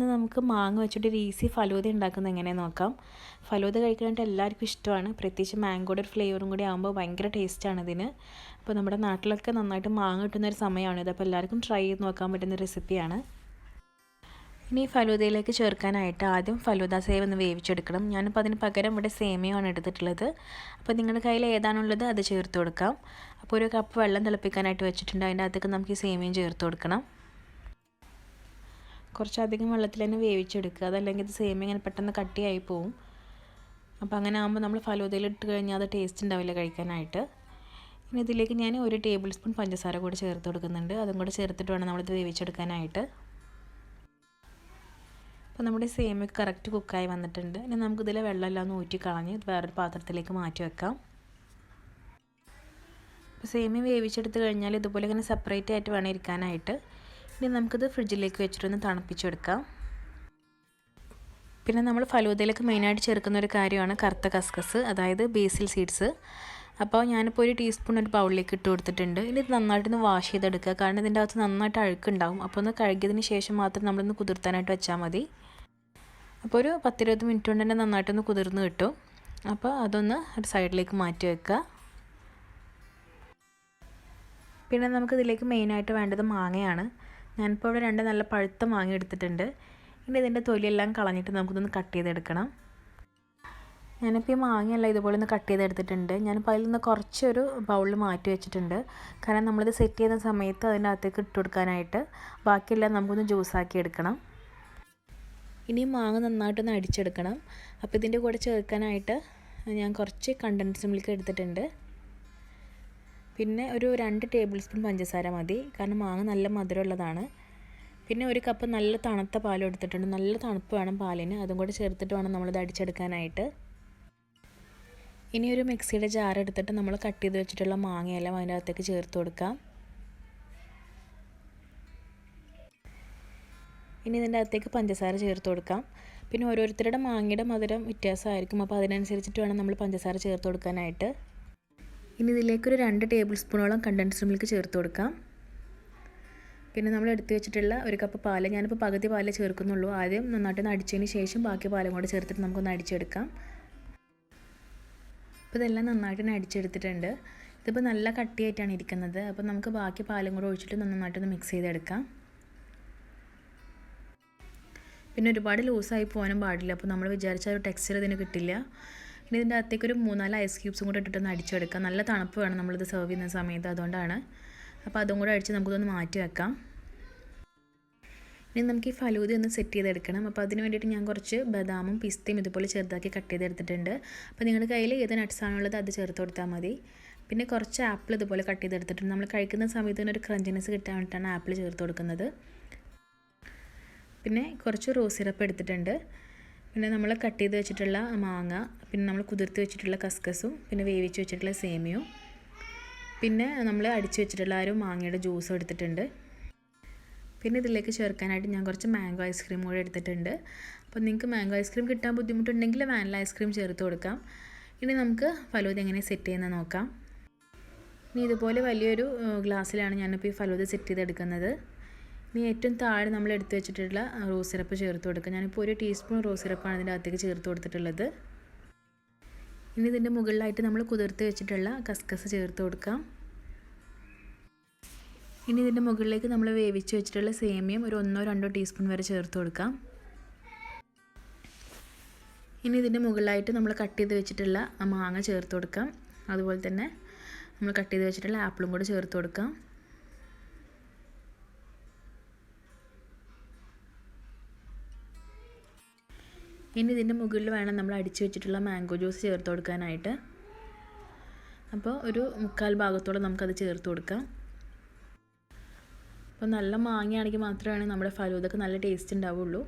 ഇന്ന് നമുക്ക് മാങ്ങ വെച്ചിട്ട് ഒരു ഈസി ഫലൂത ഉണ്ടാക്കുന്നത് എങ്ങനെയാണ് നോക്കാം. ഫലൂത കഴിക്കാനായിട്ട് എല്ലാവർക്കും ഇഷ്ടമാണ്. പ്രത്യേകിച്ച് മാംഗോയുടെ ഒരു ഫ്ലേവറും കൂടി ആകുമ്പോൾ ഭയങ്കര ടേസ്റ്റാണ് ഇതിന്. അപ്പോൾ നമ്മുടെ നാട്ടിലൊക്കെ നന്നായിട്ട് മാങ്ങ കിട്ടുന്ന ഒരു സമയമാണിത് അപ്പോൾ എല്ലാവർക്കും ട്രൈ ചെയ്ത് നോക്കാൻ പറ്റുന്ന റെസിപ്പിയാണ് ഇനി ഫലൂദയിലേക്ക് ചേർക്കാനായിട്ട് ആദ്യം ഫലൂദ സേവ് ഒന്ന് വേവിച്ചെടുക്കണം. ഞാനിപ്പോൾ അതിന് പകരം ഇവിടെ സേമിയമാണ് എടുത്തിട്ടുള്ളത്. അപ്പോൾ നിങ്ങളുടെ കയ്യിൽ ഏതാണുള്ളത് അത് ചേർത്ത് കൊടുക്കാം. അപ്പോൾ ഒരു കപ്പ് വെള്ളം തിളപ്പിക്കാനായിട്ട് വെച്ചിട്ടുണ്ട്. അതിന്റെ അകത്തേക്ക് നമുക്ക് ഈ സേമിയം ചേർത്ത് കൊടുക്കണം. കുറച്ചധികം വെള്ളത്തിൽ തന്നെ വേവിച്ചെടുക്കുക. അതല്ലെങ്കിൽ ഇത് സേമിയ ഇങ്ങനെ പെട്ടെന്ന് കട്ടിയായി പോവും. അപ്പോൾ അങ്ങനെ ആകുമ്പോൾ നമ്മൾ ഫലോദയിൽ ഇട്ട് കഴിഞ്ഞാൽ അത് ടേസ്റ്റ് ഉണ്ടാവില്ല കഴിക്കാനായിട്ട്. ഇനി ഇതിലേക്ക് ഞാൻ ഒരു ടേബിൾ സ്പൂൺ പഞ്ചസാര കൂടി ചേർത്ത് കൊടുക്കുന്നുണ്ട്. അതും കൂടെ ചേർത്തിട്ട് വേണം നമ്മളിത് വേവിച്ചെടുക്കാനായിട്ട്. അപ്പോൾ നമ്മുടെ സേമിയ കറക്റ്റ് കുക്കായി വന്നിട്ടുണ്ട്. ഇനി നമുക്കിതിൽ വെള്ളമെല്ലാം ഒന്ന് ഊറ്റി കളഞ്ഞ് വേറൊരു പാത്രത്തിലേക്ക് മാറ്റി വെക്കാം. അപ്പോൾ സേമിയ വേവിച്ചെടുത്ത് കഴിഞ്ഞാൽ ഇതുപോലെ ഇങ്ങനെ സെപ്പറേറ്റ് ആയിട്ട് വേണം ഇരിക്കാനായിട്ട്. ഇനി നമുക്കിത് ഫ്രിഡ്ജിലേക്ക് വെച്ചിട്ടൊന്ന് തണുപ്പിച്ചെടുക്കാം. പിന്നെ നമ്മൾ ഫലൂദയിലേക്ക് മെയിനായിട്ട് ചേർക്കുന്ന ഒരു കാര്യമാണ് കറുത്ത കസ്കസ് അതായത് ബേസിൽ സീഡ്സ് അപ്പോൾ ഞാനിപ്പോൾ ഒരു ടീസ്പൂൺ ഒരു ബൗളിലേക്ക് ഇട്ട് കൊടുത്തിട്ടുണ്ട്. ഇനി നന്നായിട്ടൊന്ന് വാഷ് ചെയ്തെടുക്കുക. കാരണം ഇതിന്റെ അകത്ത് നന്നായിട്ട് അഴുക്കുണ്ടാവും. അപ്പോൾ ഒന്ന് കഴുകിയതിന് ശേഷം മാത്രം നമ്മളൊന്ന് കുതിർത്താനായിട്ട് വെച്ചാൽ മതി. അപ്പോൾ ഒരു പത്തിരുപത് മിനിറ്റ് കൊണ്ട് തന്നെ നന്നായിട്ടൊന്ന് കുതിർന്ന് കിട്ടും. അപ്പോൾ അതൊന്ന് ഒരു സൈഡിലേക്ക് മാറ്റി വെക്കുക. പിന്നെ നമുക്കിതിലേക്ക് മെയിനായിട്ട് വേണ്ടത് മാങ്ങയാണ്. ഞാനിപ്പോൾ ഇവിടെ രണ്ട് നല്ല പഴുത്തം വാങ്ങിയെടുത്തിട്ടുണ്ട് ഇനി ഇതിന്റെ തൊലിയെല്ലാം കളഞ്ഞിട്ട് നമുക്കിതൊന്ന് കട്ട് ചെയ്തെടുക്കണം. ഞാനിപ്പോൾ ഈ മാങ്ങയല്ല ഇതുപോലെ ഒന്ന് കട്ട് ചെയ്തെടുത്തിട്ടുണ്ട്. ഞാനിപ്പോൾ അതിൽ നിന്ന് കുറച്ചൊരു ബൗളിൽ മാറ്റി വെച്ചിട്ടുണ്ട്. കാരണം നമ്മളിത് സെറ്റ് ചെയ്യുന്ന സമയത്ത് അതിന്റെ അകത്തേക്ക് ഇട്ട് കൊടുക്കാനായിട്ട് ബാക്കിയെല്ലാം നമുക്കൊന്ന് ജ്യൂസാക്കി എടുക്കണം. ഇനി മാങ്ങ നന്നായിട്ടൊന്ന് അടിച്ചെടുക്കണം. അപ്പോൾ ഇതിന്റെ കൂടെ ചേർക്കാനായിട്ട് ഞാൻ കുറച്ച് കണ്ടൻസ് മിൽക്ക് എടുത്തിട്ടുണ്ട്. പിന്നെ ഒരു രണ്ട് ടേബിൾ സ്പൂൺ പഞ്ചസാര മതി. കാരണം മാങ്ങ നല്ല മധുരമുള്ളതാണ്. പിന്നെ ഒരു കപ്പ് നല്ല തണുത്ത പാൽ എടുത്തിട്ടുണ്ട് നല്ല തണുപ്പ് വേണം പാലിന്. അതും കൂടെ ചേർത്തിട്ട് വേണം നമ്മളിത് അടിച്ചെടുക്കാനായിട്ട്. ഇനി ഒരു മിക്സിയുടെ ജാർ എടുത്തിട്ട് നമ്മൾ കട്ട് ചെയ്ത് വെച്ചിട്ടുള്ള മാങ്ങയെല്ലാം അതിന്റെ അകത്തേക്ക് ചേർത്ത് കൊടുക്കാം. ഇനി ഇതിന്റെ അകത്തേക്ക് പഞ്ചസാര ചേർത്ത് കൊടുക്കാം. പിന്നെ ഓരോരുത്തരുടെ മാങ്ങയുടെ മധുരം വ്യത്യാസമായിരിക്കും. അപ്പോൾ അതിനനുസരിച്ചിട്ട് വേണം നമ്മൾ പഞ്ചസാര ചേർത്ത് കൊടുക്കാനായിട്ട്. ഇനി ഇതിലേക്കൊരു രണ്ട് ടേബിൾ സ്പൂണോളം കണ്ടൻസ്ഡ് മിൽക്ക് ചേർത്ത് കൊടുക്കാം. പിന്നെ നമ്മൾ എടുത്തു വെച്ചിട്ടുള്ള ഒരു കപ്പ് പാൽ ഞാനിപ്പോൾ പകുതി പാൽ ചേർക്കുന്നുള്ളൂ. ആദ്യം നന്നായിട്ടൊന്ന് അടിച്ചതിന് ശേഷം ബാക്കി പാലും കൂടെ ചേർത്തിട്ട് നമുക്കൊന്ന് അടിച്ചെടുക്കാം. അപ്പോൾ ഇതെല്ലാം നന്നായിട്ട് തന്നെ അടിച്ചെടുത്തിട്ടുണ്ട്. ഇതിപ്പോൾ നല്ല കട്ടിയായിട്ടാണ് ഇരിക്കുന്നത്. അപ്പോൾ നമുക്ക് ബാക്കി പാലും കൂടെ ഒഴിച്ചിട്ട് നന്നായിട്ടൊന്ന് മിക്സ് ചെയ്തെടുക്കാം. പിന്നെ ഒരുപാട് ലൂസായി പോകാനും പാടില്ല. അപ്പോൾ നമ്മൾ വിചാരിച്ച ഒരു ടെക്സ്ചർ ഇതിന് കിട്ടില്ല. ഇനി ഇതിന്റെ അകത്തേക്ക് ഒരു മൂന്നാൽ ഐസ് ക്യൂബ്സും കൂടെ ഇട്ടിട്ടൊന്ന് അടിച്ചെടുക്കാം നല്ല തണുപ്പ് വേണം നമ്മളിത് സെർവ് ചെയ്യുന്ന സമയത്ത്. അതുകൊണ്ടാണ്. അപ്പോൾ അതും കൂടെ അടിച്ച് നമുക്കിതൊന്ന് മാറ്റി വെക്കാം. ഇനി നമുക്ക് ഈ ഫലൂദ ഒന്ന് സെറ്റ് ചെയ്തെടുക്കണം. അപ്പോൾ അതിന് വേണ്ടിയിട്ട് ഞാൻ കുറച്ച് ബദാമും പിസ്തയും ഇതുപോലെ ചെറുതാക്കി കട്ട് ചെയ്തെടുത്തിട്ടുണ്ട്. അപ്പോൾ നിങ്ങളുടെ കയ്യിൽ ഏത് നട്ട്സാണുള്ളത് അത് ചേർത്ത് കൊടുത്താൽ മതി. പിന്നെ കുറച്ച് ആപ്പിൾ ഇതുപോലെ കട്ട് ചെയ്തെടുത്തിട്ടുണ്ട്. നമ്മൾ കഴിക്കുന്ന സമയത്ത് തന്നെ ഒരു ക്രഞ്ചിനെസ് കിട്ടാൻ വേണ്ടിയിട്ടാണ് ആപ്പിൾ ചേർത്ത് കൊടുക്കുന്നത്. പിന്നെ കുറച്ച് റോസ് സിറപ്പ് എടുത്തിട്ടുണ്ട്. പിന്നെ നമ്മൾ കട്ട് ചെയ്ത് വെച്ചിട്ടുള്ള മാങ്ങ പിന്നെ നമ്മൾ കുതിർത്ത് വെച്ചിട്ടുള്ള കസ്കസും പിന്നെ വേവിച്ച് വെച്ചിട്ടുള്ള സേമിയവും പിന്നെ നമ്മൾ അടിച്ച് വെച്ചിട്ടുള്ള ഒരു മാങ്ങയുടെ ജ്യൂസും എടുത്തിട്ടുണ്ട്. പിന്നെ ഇതിലേക്ക് ചേർക്കാനായിട്ട് ഞാൻ കുറച്ച് മാംഗോ ഐസ്ക്രീം കൂടെ എടുത്തിട്ടുണ്ട്. അപ്പോൾ നിങ്ങൾക്ക് മാംഗോ ഐസ്ക്രീം കിട്ടാൻ ബുദ്ധിമുട്ടുണ്ടെങ്കിൽ വാനില ഐസ്ക്രീം ചേർത്ത് കൊടുക്കാം. ഇനി നമുക്ക് ഫലൂദ എങ്ങനെ സെറ്റ് ചെയ്യുന്നത് നോക്കാം. ഇനി ഇതുപോലെ വലിയൊരു ഗ്ലാസ്സിലാണ് ഞാനിപ്പോൾ ഈ ഫലൂദ സെറ്റ് ചെയ്തെടുക്കുന്നത്. ഇനി ഏറ്റവും താഴെ നമ്മൾ എടുത്തു വെച്ചിട്ടുള്ള റോസ് സിറപ്പ് ചേർത്ത് കൊടുക്കുക. ഞാനിപ്പോൾ ഒരു ടീസ്പൂൺ റോസ് സിറപ്പാണ് ഇതിന്റെ അകത്തേക്ക് ചേർത്ത് കൊടുത്തിട്ടുള്ളത്. ഇനി ഇതിന്റെ മുകളിലായിട്ട് നമ്മൾ കുതിർത്ത് വെച്ചിട്ടുള്ള കസ്കസ് ചേർത്ത് കൊടുക്കാം. ഇനി ഇതിന്റെ മുകളിലേക്ക് നമ്മൾ വേവിച്ച് വെച്ചിട്ടുള്ള സേമിയം ഒരു ഒന്നോ രണ്ടോ ടീസ്പൂൺ വരെ ചേർത്ത് കൊടുക്കാം. ഇനി ഇതിന്റെ മുകളിലായിട്ട് നമ്മൾ കട്ട് ചെയ്ത് വെച്ചിട്ടുള്ള മാങ്ങ ചേർത്ത് കൊടുക്കാം. അതുപോലെ തന്നെ നമ്മൾ കട്ട് ചെയ്ത് വെച്ചിട്ടുള്ള ആപ്പിളും കൂടെ ചേർത്ത് കൊടുക്കാം. ഇനി ഇതിന്റെ മുകളിൽ വേണം നമ്മൾ അടിച്ചു വെച്ചിട്ടുള്ള മാംഗോ ജ്യൂസ് ചേർത്ത് കൊടുക്കാനായിട്ട്. അപ്പോൾ ഒരു മുക്കാൽ ഭാഗത്തോളം നമുക്കത് ചേർത്ത് കൊടുക്കാം. അപ്പോൾ നല്ല മാങ്ങയാണെങ്കിൽ മാത്രമാണ് നമ്മുടെ ഫലൂദക്ക് നല്ല ടേസ്റ്റ് ഉണ്ടാവുള്ളൂ.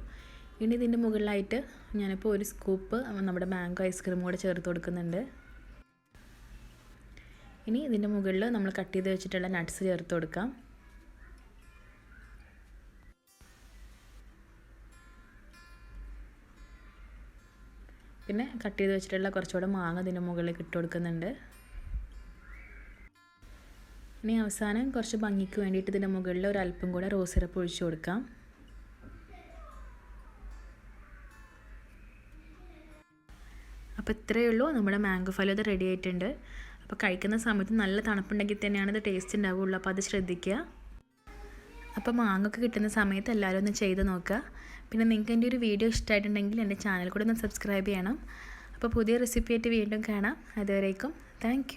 ഇനി ഇതിന്റെ മുകളിലായിട്ട് ഞാനിപ്പോൾ ഒരു സ്കൂപ്പ് നമ്മുടെ മാംഗോ ഐസ്ക്രീം കൂടെ ചേർത്ത് കൊടുക്കുന്നുണ്ട്. ഇനി ഇതിന്റെ മുകളിൽ നമ്മൾ കട്ട് ചെയ്ത് വെച്ചിട്ടുള്ള നട്ട്സ് ചേർത്ത് കൊടുക്കാം. പിന്നെ കട്ട് ചെയ്ത് വെച്ചിട്ടുള്ള കുറച്ചുകൂടെ മാങ്ങ ഇതിന്റെ മുകളിൽ ഇട്ട് കൊടുക്കുന്നുണ്ട്. ഇനി അവസാനം കുറച്ച് ഭംഗിക്ക് വേണ്ടിയിട്ട് ഇതിന്റെ മുകളിൽ ഒരു അല്പം കൂടെ റോസ് സിറപ്പ് ഒഴിച്ച് കൊടുക്കാം. അപ്പോൾ ഇത്രയേ ഉള്ളൂ. നമ്മുടെ മാംഗോ ഫലം ഇത് റെഡി ആയിട്ടുണ്ട്. അപ്പോൾ കഴിക്കുന്ന സമയത്ത് നല്ല തണുപ്പുണ്ടെങ്കിൽ തന്നെയാണ് ഇത് ടേസ്റ്റ് ഉണ്ടാവുള്ളൂ. അപ്പോൾ അത് ശ്രദ്ധിക്കുക. അപ്പോൾ മാങ്ങൊക്കെ കിട്ടുന്ന സമയത്ത് എല്ലാവരും ഒന്ന് ചെയ്ത് നോക്കുക. പിന്നെ നിങ്ങൾക്ക് എന്റെ ഒരു വീഡിയോ ഇഷ്ടമായിട്ടുണ്ടെങ്കിൽ എന്റെ ചാനൽ കൂടെ ഒന്ന് സബ്സ്ക്രൈബ് ചെയ്യണം. അപ്പോൾ പുതിയ റെസിപ്പി ആയിട്ട് വീണ്ടും കാണാം. അതുവരേക്കും. താങ്ക്